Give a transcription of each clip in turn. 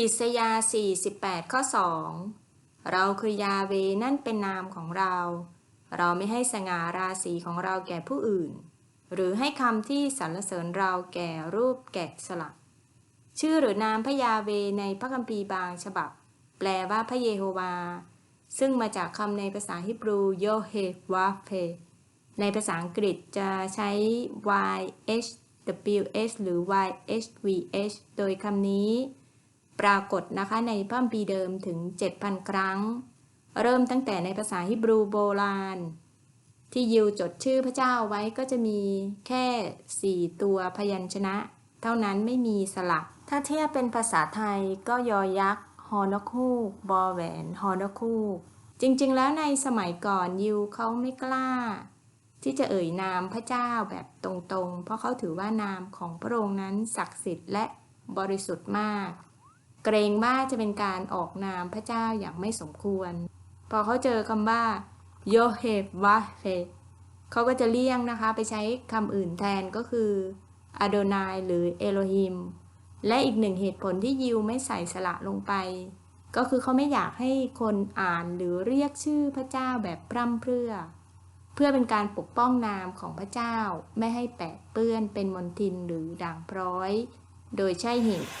อิสยาห์48 ข้อ 2 เราคือยาเวนั่นเป็นนามของเรา เราไม่ให้สง่าราศีของเราแก่ผู้อื่น หรือให้คำที่สรรเสริญเราแก่รูปแกะสลัก ชื่อหรือนามพระยาเวในพระคัมภีร์บางฉบับ แปลว่าพระเยโฮวา ซึ่งมาจากคำในภาษาฮิบรูโยเฮวาเฟในภาษาอังกฤษจะใช้ y h w s หรือ y h v h โดยคำนี้ ปรากฏนะคะในพระคัมภีร์เดิมถึง 7,000 ครั้ง เริ่มตั้งแต่ในภาษาฮิบรูโบราณ ที่ยิวจดชื่อพระเจ้าไว้ก็จะมีแค่ 4 ตัวพยัญชนะ เท่านั้นไม่มีสลัก ถ้าเทียบเป็นภาษาไทยก็ยอยักษ์ฮอนคูกบอแหวนฮอนคูกจริงๆ แล้วในสมัยก่อนยิวเขาไม่กล้า ที่จะเอ่ยนามพระเจ้าแบบตรงๆ เพราะเขาถือว่านามของพระองค์นั้นศักดิ์สิทธิ์และบริสุทธิ์มาก เกรงว่าจะเป็นการออกนามพระเจ้าอย่างไม่สมควร พอเขาเจอคำว่าโยเฮฟวาเฟเขาก็จะเลี่ยงนะคะไปใช้คำอื่นแทนก็คืออโดนายหรือเอโลฮิม และอีกหนึ่งเหตุผลที่ยิวไม่ใส่สระลงไป ก็คือเขาไม่อยากให้คนอ่านหรือเรียกชื่อพระเจ้าแบบพร่ำเพรื่อ เพื่อเป็นการปกป้องนามของพระเจ้าไม่ให้แปะเปื้อนเป็นมนทินหรือด่างพร้อย โดยใช่เหตุ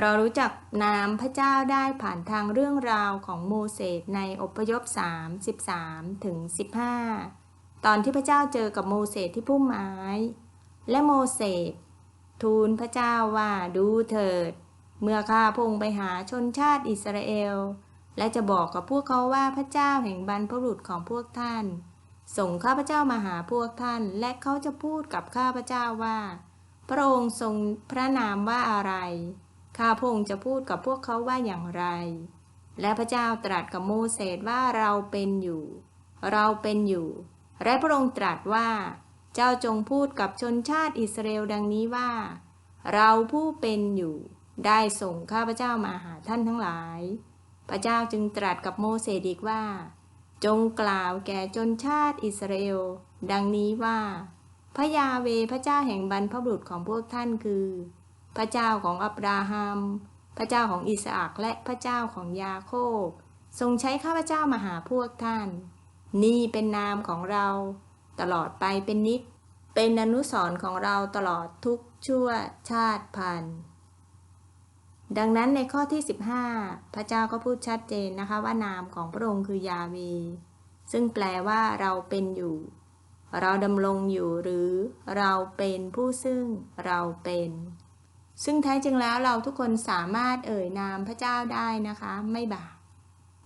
เรารู้จักนามพระเจ้าได้ผ่านทางเรื่องราวของโมเสสในอพยพ3 13ถึง15 ตอนที่พระเจ้าเจอกับโมเสสที่พุ่มไม้ และโมเสสทูลพระเจ้าว่าดูเถิด เมื่อข้าพงไปหาชนชาติอิสราเอล และจะบอกกับพวกเขาว่าพระเจ้าแห่งบรรพบุรุษของพวกท่าน ส่งข้าพเจ้ามาหาพวกท่าน และเขาจะพูดกับข้าพเจ้าว่า พระองค์ทรงพระนามว่าอะไร ข้าพงจะพูดกับพวกเขาว่าอย่างไร และพระเจ้าตรัสกับโมเสสว่าเราเป็นอยู่ เราเป็นอยู่ และพระองค์ตรัสว่า เจ้าจงพูดกับชนชาติอิสราเอลดังนี้ว่า เราผู้เป็นอยู่ ได้ส่งข้าพเจ้ามาหาท่านทั้งหลาย พระเจ้าจึงตรัสกับโมเสสอีกว่า จงกล่าวแก่ชนชาติอิสราเอล ดังนี้ว่า พระยาเวพระเจ้าแห่งบรรพบุรุษของพวกท่านคือ พระเจ้าของอับราฮัม พระเจ้าของอิสอักและพระเจ้าของยาโคบ ทรงใช้ข้าพเจ้ามาหาพวกท่าน นี่เป็นนามของเรา ตลอดไปเป็นนิจเป็นอนุสรณ์ของเราตลอดทุกชั่วชาติพันธุ์ ดังนั้นในข้อที่ 15 พระเจ้าก็พูดชัดเจนนะคะว่านามของพระองค์คือยาเว ซึ่งแปลว่าเราเป็นอยู่ เราดำรงอยู่หรือเราเป็นผู้ซึ่งเราเป็น ซึ่งแท้จริงแล้วเราทุกคนสามารถเอ่ยนามพระเจ้าได้นะคะ ไม่บาป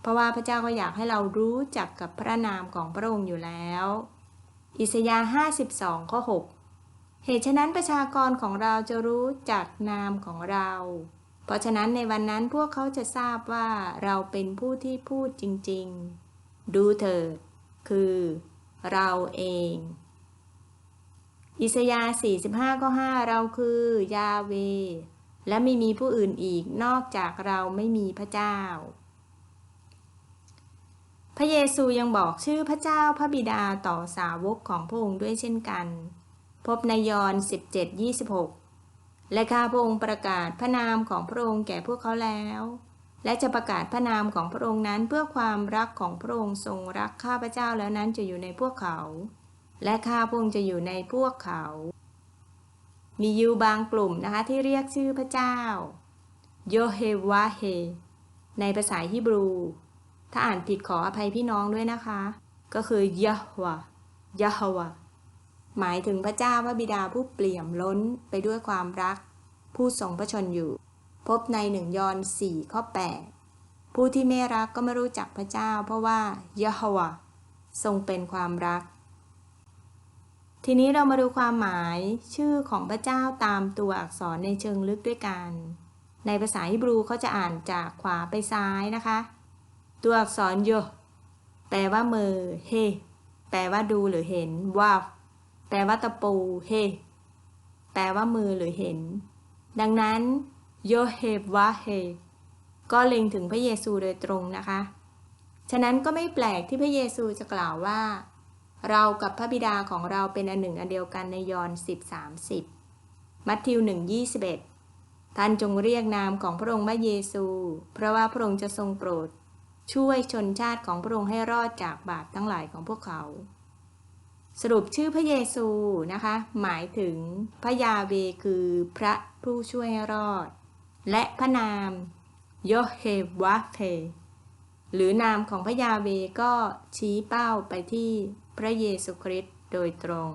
เพราะว่าพระเจ้าก็อยากให้เรารู้จักกับพระนามของพระองค์อยู่แล้ว อิสยาห์52ข้อ6เหตุฉะนั้นประชากรของเราจะรู้จักนามของเรา เพราะฉะนั้นในวันนั้นพวกเขาจะทราบว่าเราเป็นผู้ที่พูดจริง ๆ ดูเถิดคือเราเอง อิสยาห์45ข้อ5เราคือยาเว และไม่มีผู้อื่นอีกนอกจากเราไม่มีพระเจ้า พระเยซูยังบอกชื่อพระเจ้าพระบิดาต่อสาวกของพระองค์ด้วยเช่นกัน พบในยอห์น17 26 และข้าพระองค์ประกาศพระนามของพระองค์แก่พวกเขาแล้ว และจะประกาศพระนามของพระองค์นั้นเพื่อความรักของพระองค์ทรงรักข้าพระเจ้าแล้วนั้นจะอยู่ในพวกเขา และข้าพระองค์จะอยู่ในพวกเขา มียูบางกลุ่มนะคะที่เรียกชื่อพระเจ้าโยเฮวาเฮในภาษาฮิบรู ถ้าอ่านผิดขออภัยพี่น้องด้วยนะคะ ก็คือยะฮวะยะฮวะ หมายถึงพระเจ้าพระบิดาผู้เปี่ยมล้นไปด้วยความรัก ผู้ทรงพระชนอยู่ พบในหนึ่งยอนสี่ข้อ 8 ผู้ที่ไม่รักก็ไม่รู้จักพระเจ้า เพราะว่ายะฮวะทรงเป็นความรัก ทีนี้เรามาดูความหมายชื่อของพระเจ้าตามตัวอักษรในเชิงลึกด้วยกัน ในภาษาฮิบรูเขาจะอ่านจากขวาไปซ้ายนะคะ ตัวอักษรโยแปลว่ามือเฮแปลว่าดูหรือเห็นวาว แปลว่าตะปู เฮ แปลว่ามือหรือเห็น ดังนั้นโยเฮวาเฮ ก็เล็งถึงพระเยซูโดยตรงนะคะ ฉะนั้นก็ไม่แปลกที่พระเยซูจะกล่าวว่า เรากับพระบิดาของเราเป็นอันหนึ่งอันเดียวกันในยอห์น10 30 มัทธิว 1 21 ท่านจงเรียกนามของพระองค์ว่าเยซู เพราะว่าพระองค์จะทรงโปรด ช่วยชนชาติของพระองค์ให้รอดจากบาปทั้งหลายของพวกเขา สรุปชื่อพระเยซูนะคะ หมายถึงพระยาเวคือพระผู้ช่วยรอด และพระนามโยเฮวาเทหรือนามของพระยาเวก็ชี้เป้าไปที่พระเยซูคริสต์โดยตรง